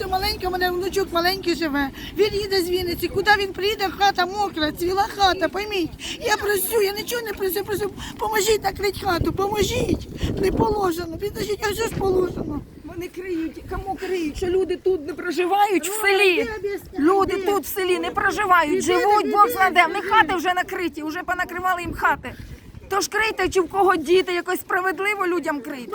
ось маленька, у мене внучок маленький живе. Він їде з Вінниці. Куди він приїде, хата мокра, цвіла хата, пойміть. Я просю, я нічого не просю, просю, поможіть накрити хату, поможіть. Не положено. Підождіть, а що ж положено? Вони криють, кому криють, що люди тут не проживають в селі. Люди тут в селі не проживають, живуть, Бог знаде, в них хати вже накриті, вже понакривали їм хати. Тож крийте, чи в кого діти, якось справедливо людям крийте.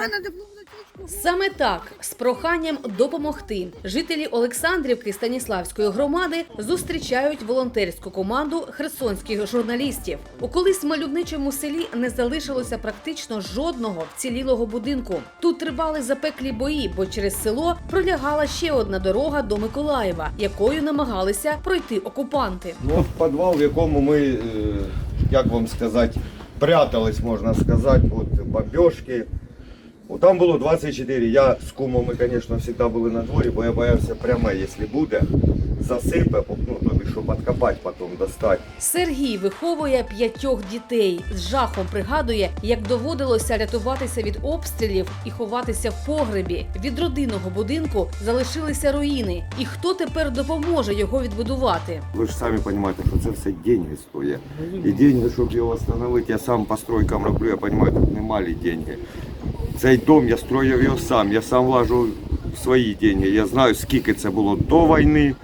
Саме так, з проханням допомогти, жителі Олександрівки Станіславської громади зустрічають волонтерську команду херсонських журналістів. У колись мальовничому селі не залишилося практично жодного вцілілого будинку. Тут тривали запеклі бої, бо через село пролягала ще одна дорога до Миколаєва, якою намагалися пройти окупанти. Ну, підвал, в якому ми, е, як вам сказати, прятались, можна сказати, от бомбежки. О, Там було 24. Я з кумом ми, звісно, завжди були на дворі, бо я боявся пряме, якщо буде, засипе, ну, тобі, щоб відкопати, потім достати. Сергій виховує п'ятьох дітей. З жахом пригадує, як доводилося рятуватися від обстрілів і ховатися в погребі. Від родинного будинку залишилися руїни. І хто тепер допоможе його відбудувати? Ви ж самі розумієте, що це все деньги стоїть. І деньги, щоб його встановити, я сам по стройкам роблю, я розумію, тут немалі деньги. Цей дом я строїв його сам, я сам влажу свої деньги. Я знаю, скільки це було до війни,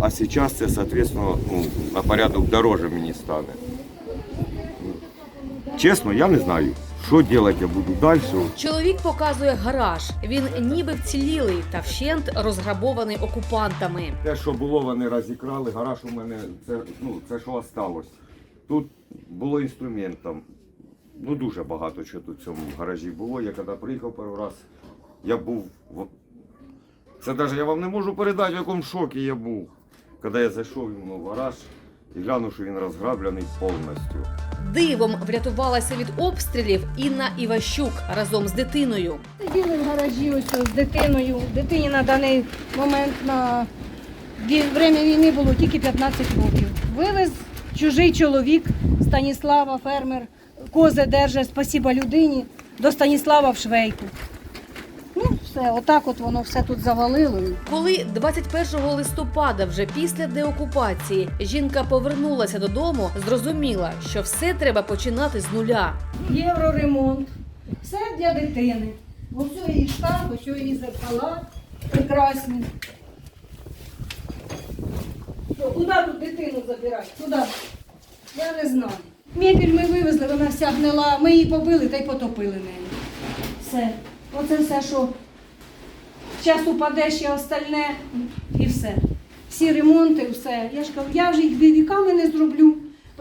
а зараз це, соответственно, ну, на порядок дороже мені стане. Чесно, я не знаю, що робити я буду далі. Чоловік показує гараж. Він ніби вцілілий та вщент розграбований окупантами. Те, що було, вони розікрали. Гараж у мене це, ну, це що осталось. Тут було інструментом. Ну дуже багато чого тут в цьому гаражі було. Я коли приїхав перший раз, я був. в- Це навіть я вам не можу передати, в якому шокі я був. Коли я зайшов йому в гараж і глянув, що він розграблений повністю. Дивом врятувалася від обстрілів Інна Іващук разом з дитиною. Сиділи в гаражі ось з дитиною. Дитині на даний момент на время війни було тільки 15 років. Вивез чужий чоловік Станіслава, фермер, кози держить, спасіба людині, до Станіслава в швейку. Ну, все, отак от воно все тут завалило. Коли 21 листопада, вже після деокупації, жінка повернулася додому, зрозуміла, що все треба починати з нуля. Євроремонт. Все для дитини. Ось її штаб, ось її зеркала прекрасні. Куди тут дитину забирати? Куди? Я не знаю. Мебіль ми вивезли, вона вся гнила, ми її побили та й потопили нею. Все. Оце все, що час упаде ще остальне і все. Всі ремонти, все. Я ж кажу, я вже їх віками не зроблю,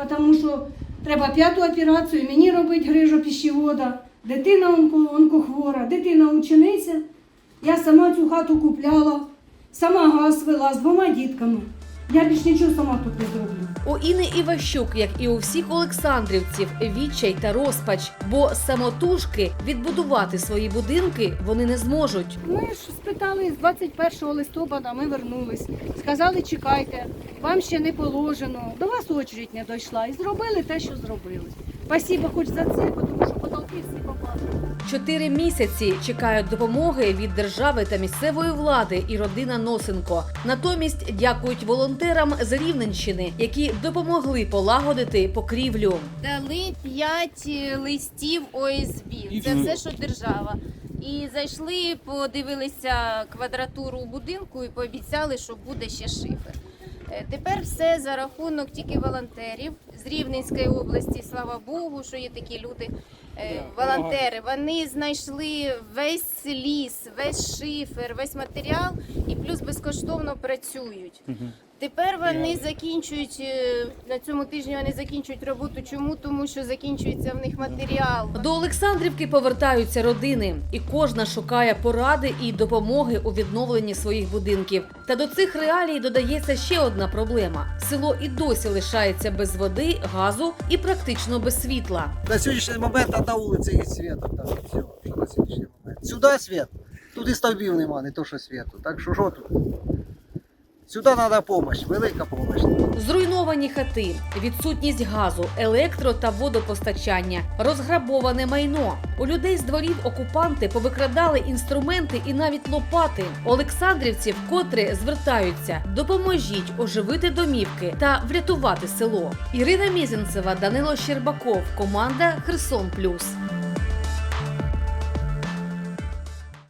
тому що треба п'яту операцію, мені робити грижу пищевода, дитина онкохвора, дитина учениця. Я сама цю хату купляла, сама газ вела з двома дітками. Я більш нічого сама тут не зроблю. У Іни Іващук, як і у всіх олександрівців, відчай та розпач, бо самотужки відбудувати свої будинки вони не зможуть. Ми ж спитали з 21 листопада, ми вернулись. Сказали, чекайте, вам ще не положено. До вас очередь не дійшла. І зробили те, що зробили. Спасибо хоч за це, тому що потолки всі попали. Чотири місяці чекають допомоги від держави та місцевої влади і родина Носенко. Натомість дякують волонтерам з Рівненщини, які допомогли полагодити покрівлю. Дали 5 листів ОСБ. Це все, що держава. І зайшли, подивилися квадратуру будинку і пообіцяли, що буде ще шифер. Е, Тепер все за рахунок тільки волонтерів з Рівненської області. Слава Богу, що є такі люди. Е, Волонтери вони знайшли весь ліс, весь шифер, весь матеріал і плюс безкоштовно працюють. Тепер вони закінчують е, на цьому тижні. Вони закінчують роботу. Чому? Тому що закінчується в них матеріал. До Олександрівки повертаються родини, і кожна шукає поради і допомоги у відновленні своїх будинків. Та до цих реалій додається ще одна проблема: село і досі лишається без води, газу і практично без світла. На сьогоднішній момент одна вулиця і світ. так все, що на сьогоднішній момент. Сюди світ. Тут і стовбів нема, не то що світу. Так що що тут? Сюди треба допомога, велика допомога. Зруйновані хати, відсутність газу, електро та водопостачання, розграбоване майно. У людей з дворів окупанти повикрадали інструменти і навіть лопати. Олександрівці вкотре звертаються: допоможіть оживити домівки та врятувати село. Ірина Мізінцева, Данило Щербаков, команда Херсон Плюс.